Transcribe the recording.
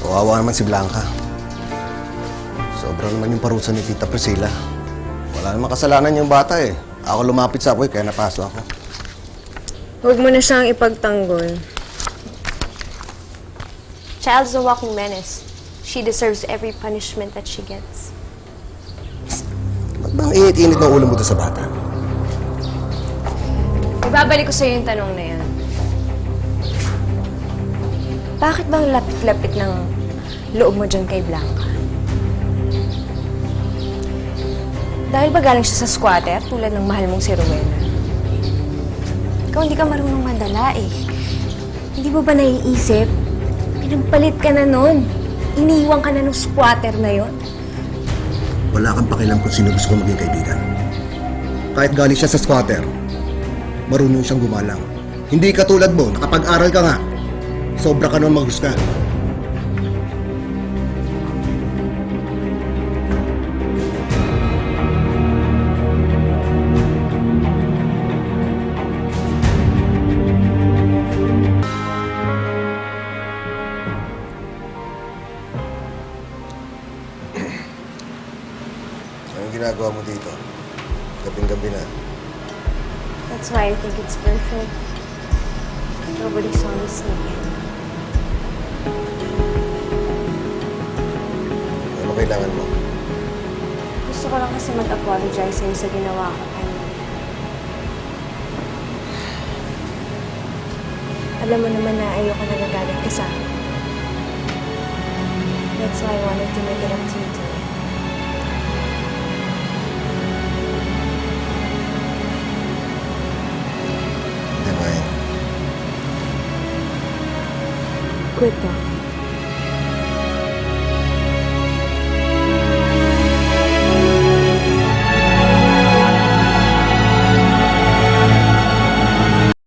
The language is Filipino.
Kawawa naman si Blanca. Sobrang naman yung parusa ni Tita Priscilla. Wala namang kasalanan yung bata eh. Ako lumapit sa apoy, kaya napaso ako. Huwag mo na siyang ipagtanggol. Child's a walking menace. She deserves every punishment that she gets. Ba't bang init-init ng ulo mo doon sa bata? Ibabalik ko sa'yo yung tanong na yan. Bakit bang lapit-lapit ng loob mo dyan kay Blanca? Dahil ba galing siya sa squatter tulad ng mahal mong si Rowena? Ikaw hindi ka marunong madala eh. Hindi mo ba naiisip? Pinagpalit ka na nun. Iniwan ka na ng squatter na yon. Wala kang pakialam kung sino gusto kong maging kaibigan. Kahit galing siya sa squatter, marunong siyang gumalang. Hindi katulad mo, nakapag-aral ka nga. Sobra ka naman maghusga. Anong ginagawa mo dito? Gabing-gabi na. That's why I think it's perfect. Nobody saw me sneaking. Ano kailangan mo? Gusto ko lang kasi mag-apologize sa'yo sa ginawa ko kanina. Alam mo naman na ayoko na nagalit ka sa akin. That's why I wanted to make it up to you today. Ba Quit ka.